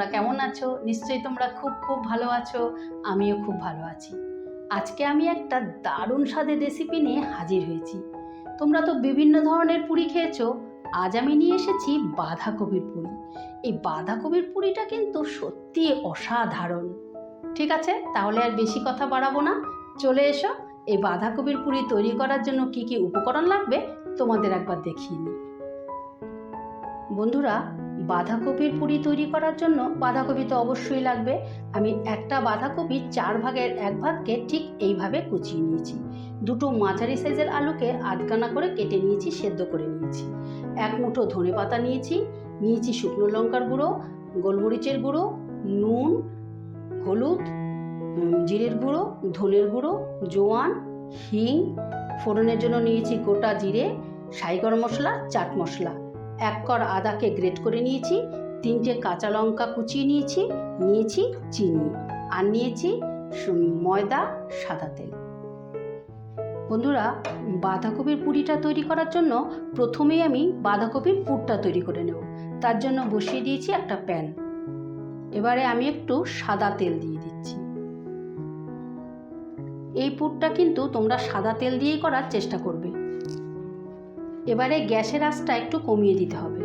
তোমরা কেমন আছো? নিশ্চয়ই তোমরা খুব খুব ভালো আছো। আমিও খুব ভালো আছি। আজকে আমি একটা দারুণ স্বাদের রেসিপি নিয়ে হাজির হয়েছি। তোমরা তো বিভিন্ন ধরনের পুরি খেয়েছো। আজ আমি নিয়ে এসেছি বাঁধাকপির পুরি। এই বাঁধাকপির পুরিটা কিন্তু সত্যি অসাধারণ। ঠিক আছে? তাহলে আর বেশি কথা বাড়াবো না। চলে এসো। এই বাঁধাকপির পুরি তৈরি করার জন্য কি কি উপকরণ লাগবে তোমাদের একবার দেখিয়ে নিই। বন্ধুরা বাঁধাকপির পুরি তৈরি করার জন্য বাঁধাকপি তো অবশ্যই লাগবে। আমি একটা বাঁধাকপি চার ভাগের এক ভাগকে ঠিক এইভাবে কুচিয়ে নিয়েছি। দুটো মাঝারি সাইজের আলুকে আধখানা করে কেটে নিয়েছি, সেদ্ধ করে নিয়েছি। এক মুঠো ধনে পাতা নিয়েছি নিয়েছি শুকনো লঙ্কার গুঁড়ো, গোলমরিচের গুঁড়ো, নুন, হলুদ জিরের গুঁড়ো, ধনের গুঁড়ো, জোয়ান, হিং, ফোড়নের জন্য নিয়েছি গোটা জিরে সাই গরম মশলা, চাট মশলা। এক কর আদাকে গ্রেট করে নিয়েছি, তিনটে কাঁচা লঙ্কা কুচিয়ে নিয়েছি নিয়েছি চিনি আর নিয়েছি ময়দা, সাদা তেল। বন্ধুরা, বাঁধাকপির পুরিটা তৈরি করার জন্য প্রথমেই আমি বাঁধাকপির পুরটা তৈরি করে নেব। তার জন্য বসিয়ে দিয়েছি একটা প্যান। এবারে আমি একটু সাদা তেল দিয়ে দিচ্ছি। এই পুরটা কিন্তু তোমরা সাদা তেল দিয়েই করার চেষ্টা করবে। এবারে গ্যাসের আঁচটা একটু কমিয়ে দিতে হবে।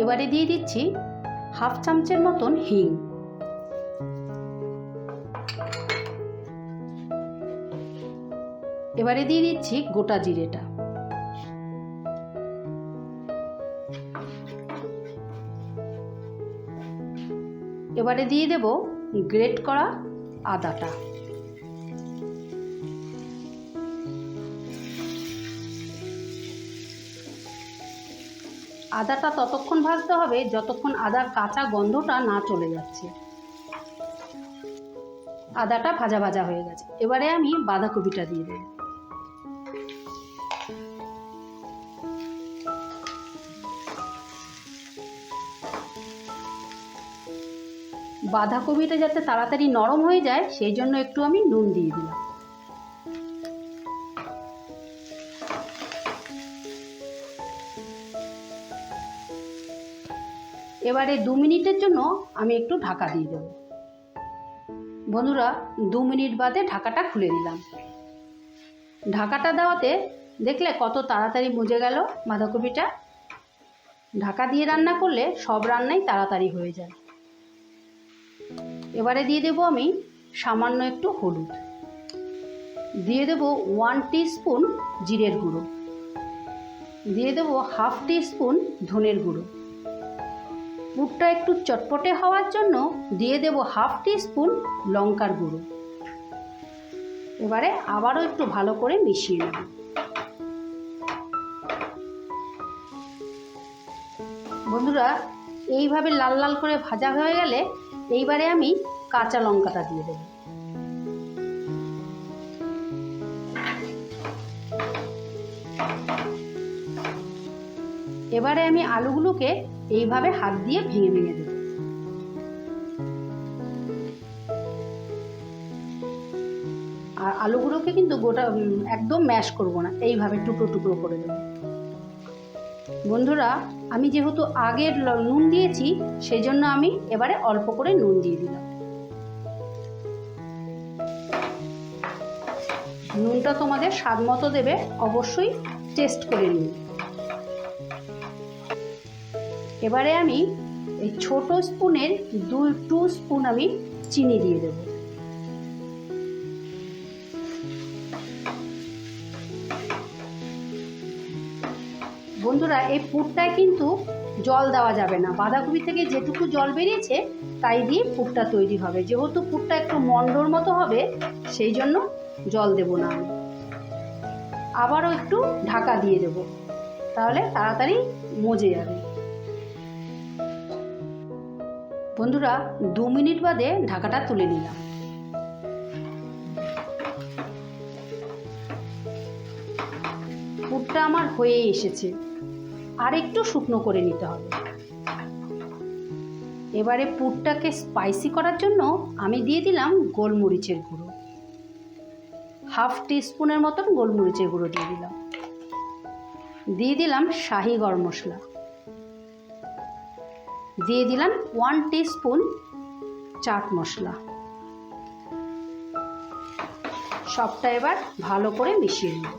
এবারে দিয়ে দিচ্ছি হাফ চামচের মতন হিং। এবারে দিয়ে দিচ্ছি গোটা জিরেটা। এবারে দিয়ে দেব গ্রেট করা আদাটা। আদাটা ততক্ষণ ভাজতে হবে যতক্ষণ আদার কাঁচা গন্ধটা না চলে যাচ্ছে। আদাটা ভাজা ভাজা হয়ে গেছে। এবারে আমি বাঁধাকপিটা দিয়ে দেব। বাঁধাকপিটা যাতে তাড়াতাড়ি নরম হয়ে যায়, সেই জন্য একটু আমি নুন দিয়ে দিলাম। এবারে দু মিনিটের জন্য আমি একটু ঢাকা দিয়ে দেবো। বন্ধুরা, দু মিনিট বাদে ঢাকাটা খুলে দিলাম। ঢাকাটা দেওয়াতে দেখলে কত তাড়াতাড়ি মুজে গেল বাঁধাকপিটা। ঢাকা দিয়ে রান্না করলে সব রান্নাই তাড়াতাড়ি হয়ে যায়। এবারে দিয়ে দেবো আমি সামান্য একটু হলুদ। দিয়ে দেবো ওয়ান স্পুন জিরের গুঁড়ো। দিয়ে দেবো হাফ স্পুন ধনের গুঁড়ো। পুরটা একটু চটপটে হওয়ার জন্য দিয়ে দেব হাফ টি স্পুন লঙ্কার গুঁড়ো। এবারে আবারও একটু ভালো করে মিশিয়ে নেব। বন্ধুরা, এইভাবে লাল লাল করে ভাজা হয়ে গেলে এইবারে আমি কাঁচা লঙ্কাটা দিয়ে দেব। এবারে আমি আলুগুলোকে এইভাবে হাত দিয়ে ভেঙে ভেঙে দেব। আর আলুগুলোকে কিন্তু গোটা একদম ম্যাশ করব না, এইভাবে টুকরো টুকরো করে দেব। বন্ধুরা, আমি যেহেতু আগের নুন দিয়েছি সেই জন্য আমি এবারে অল্প করে নুন দিয়ে দিলাম। নুনটা তোমাদের স্বাদ মতো দেবে, অবশ্যই টেস্ট করে নিন এবারে আমি এই ছোট স্পুনের দুই, টু স্পুন আমি চিনি দিয়ে দেব। বন্ধুরা, এই পুরটায় কিন্তু জল দেওয়া যাবে না। বাঁধাকপি থেকে যেটুকু জল বেরিয়েছে, তাই দিয়ে পুরটা তৈরি হবে। যেহেতু পুরটা একটু মন্ডর মতো হবে, সেই জন্য জল দেব না আমি। আবারও একটু ঢাকা দিয়ে দেব। তাহলে তাড়াতাড়ি মজে যাবে। বন্ধুরা, দু মিনিট বাদে ঢাকাটা তুলে নিলাম। পুরটা আমার হয়ে এসেছে। আর একটু শুকনো করে নিতে হবে। এবারে পুরটাকে স্পাইসি করার জন্য আমি দিয়ে দিলাম গোলমরিচের গুঁড়ো। হাফ টি স্পুনের মতন গোলমরিচের গুঁড়ো দিয়ে দিলাম। দিয়ে দিলাম শাহি গরম মশলা। দিয়ে দিলাম ওয়ান স্পুন চাট মশলা। সবটা এবার ভালো করে মিশিয়ে নেব।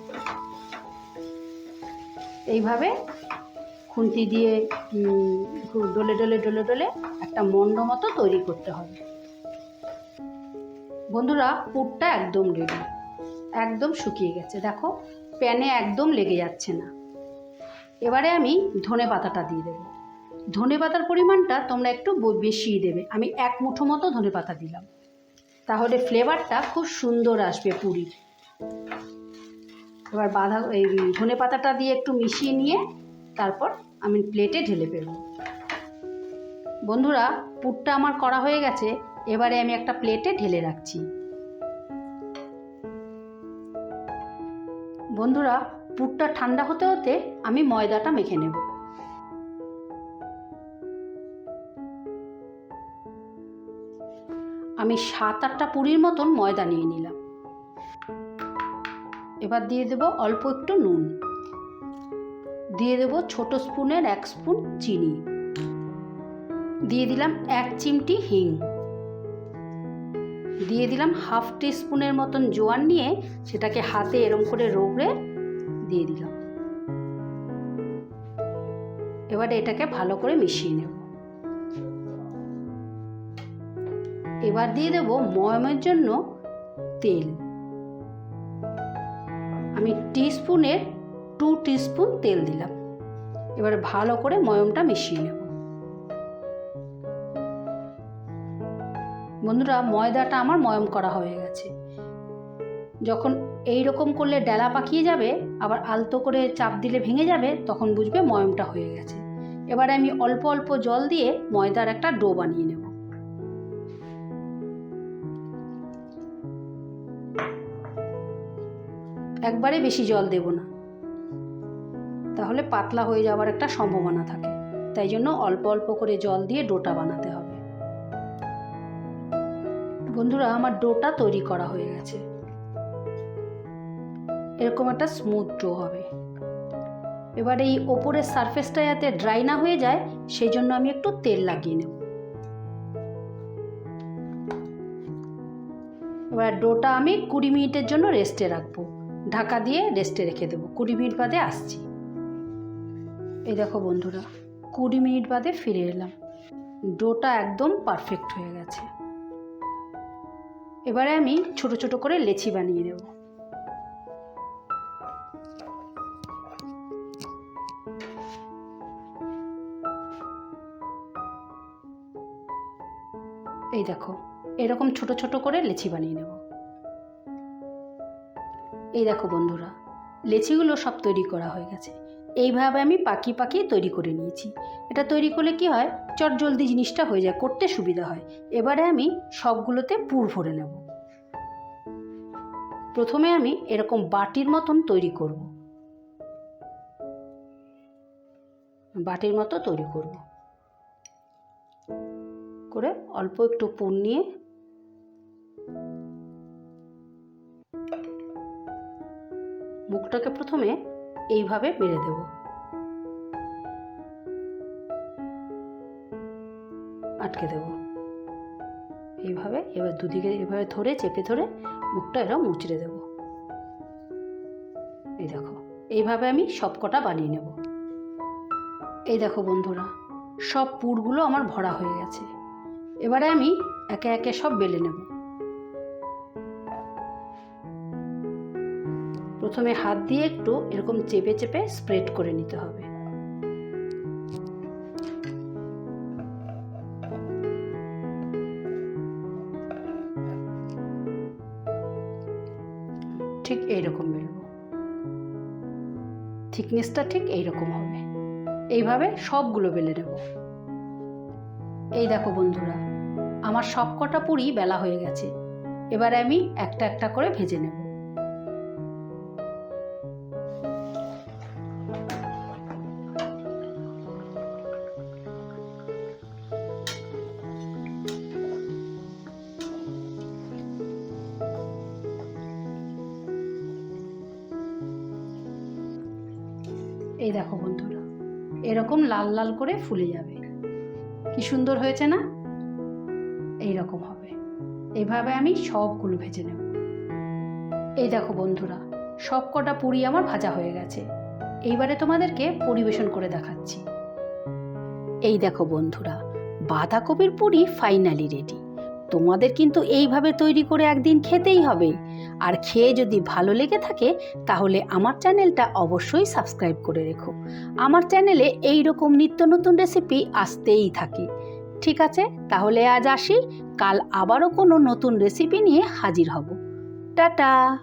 এইভাবে খুন্তি দিয়ে ডলে ডলে ডলে ডলে একটা মন্ড মতো তৈরি করতে হবে। বন্ধুরা, পুরটা একদম রেডি একদম শুকিয়ে গেছে। দেখো, প্যানে একদম লেগে যাচ্ছে না। এবারে আমি ধনে পাতাটা দিয়ে দেবো। ধনে পাতার পরিমাণটা তোমরা একটু বেশিই দেবে। আমি এক মুঠো মতো ধনে পাতা দিলাম। তাহলে ফ্লেভারটা খুব সুন্দর আসবে পুরীর। এবার বাঁধা, এই ধনে পাতাটা দিয়ে একটু মিশিয়ে নিয়ে তারপর আমি প্লেটে ঢেলে ফেলব। বন্ধুরা, পুরটা আমার করা হয়ে গেছে। এবারে আমি একটা প্লেটে ঢেলে রাখছি। বন্ধুরা, পুরটা ঠান্ডা হতে হতে আমি ময়দাটা মেখে নেব। আমি সাত আটটা পুরির মতন ময়দা নিয়ে নিলাম। এবার দিয়ে দেব অল্প একটু নুন। দিয়ে দেব ছোট স্পুনের এক স্পুন চিনি। দিয়ে দিলাম এক চিমটি হিং। দিয়ে দিলাম হাফ টি স্পুনের মতন জোয়ান নিয়ে সেটাকে হাতে এরম করে রোগড়ে দিয়ে দিলাম। এবার এটাকে ভালো করে মিশিয়ে নেব। এবার দিয়ে দেব ময়মের জন্য তেল। আমি টিস্পুনের টু টিস্পুন তেল দিলাম। এবার ভালো করে ময়মটা মিশিয়ে নেব। বন্ধুরা, ময়দাটা আমার ময়ম করা হয়ে গেছে। যখন এই রকম করলে ডেলা পাকিয়ে যাবে, আবার আলতো করে চাপ দিলে ভেঙে যাবে, তখন বুঝবে ময়মটা হয়ে গেছে। এবারে আমি অল্প অল্প জল দিয়ে ময়দার একটা ডো বানিয়ে নেব। একবারে বেশি জল দেব না। তাহলে পাতলা হয়ে যাওয়ার একটা সম্ভাবনা থাকে। তাই জন্য অল্প অল্প করে জল দিয়ে ডোটা বানাতে হবে। বন্ধুরা, আমার ডোটা তৈরি করা হয়ে গেছে। এরকম একটা স্মুথ ডো হবে। এবার এই ওপরের সারফেসটা যাতে ড্রাই না হয়ে যায় সেই জন্য আমি একটু তেল লাগিয়ে নেব। এবার ডোটা আমি কুড়ি মিনিটের জন্য রেস্টে রাখব। ঢাকা দিয়ে রেস্টে রেখে দেবো। কুড়ি মিনিট বাদে আসছি। এই দেখো বন্ধুরা, কুড়ি মিনিট বাদে ফিরে এলাম। ডোটা একদম পারফেক্ট হয়ে গেছে। এবারে আমি ছোট ছোট করে লেচি বানিয়ে নেব এই দেখো, এরকম ছোট ছোট করে লেচি বানিয়ে নেব। এই দেখো বন্ধুরা, লেচিগুলো সব তৈরি করা হয়ে গেছে। এইভাবে আমি পাকি পাকি তৈরি করে নিয়েছি। এটা তৈরি করলে কি হয়? চট জলদি জিনিসটা হয়ে যায়, করতে সুবিধা হয়। এবারে আমি সবগুলোতে পুর ভরে নেব। প্রথমে আমি এরকম বাটির মতন তৈরি করব। বাটির মতো তৈরি করব। করে অল্প একটু পুর নিয়ে মুখটাকে প্রথমে এইভাবে মেরে দেব। আটকে দেব। এইভাবে, এবার দুদিকে এভাবে ধরে, চেপে ধরে মুখটা এরকম মুচড়ে দেব। এই দেখো, এইভাবে আমি সব কটা বানিয়ে নেব। এই দেখো বন্ধুরা, সব পুরগুলো আমার ভরা হয়ে গেছে। এবারে আমি একে একে সব বেলে নেব। প্রথমে হাত দিয়ে একটু এরকম চেপে চেপে স্প্রেড করে নিতে হবে। ঠিক এইরকম বেরোবো। থিকনেসটা ঠিক এইরকম হবে। এইভাবে সবগুলো বেলে নেব। এই দেখো বন্ধুরা, আমার সব কটা পুরি বেলা হয়ে গেছে। এবারে আমি একটা একটা করে ভেজে নেব। এই দেখো বন্ধুরা, এরকম লাল লাল করে ফুলে যাবে। কি সুন্দর হয়েছে না? এই রকম হবে। এইভাবে আমি সবগুলো ভেজে নেব। এই দেখো বন্ধুরা সব কটা পুরি আমার ভাজা হয়ে গেছে। এইবারে তোমাদেরকে পরিবেশন করে দেখাচ্ছি। এই দেখো বন্ধুরা, বাঁধাকপির পুরি ফাইনালি রেডি তোমাদের কিন্তু এইভাবে তৈরি করে একদিন খেতেই হবে। আর খেয়ে যদি ভালো লেগে থাকে, তাহলে আমার চ্যানেলটা অবশ্যই সাবস্ক্রাইব করে রেখো। আমার চ্যানেলে এই রকম নিত্য নতুন রেসিপি আসতেই থাকে। ঠিক আছে? তাহলে আজ আসি। কাল আবারও কোনো নতুন রেসিপি নিয়ে হাজির হব। টাটা!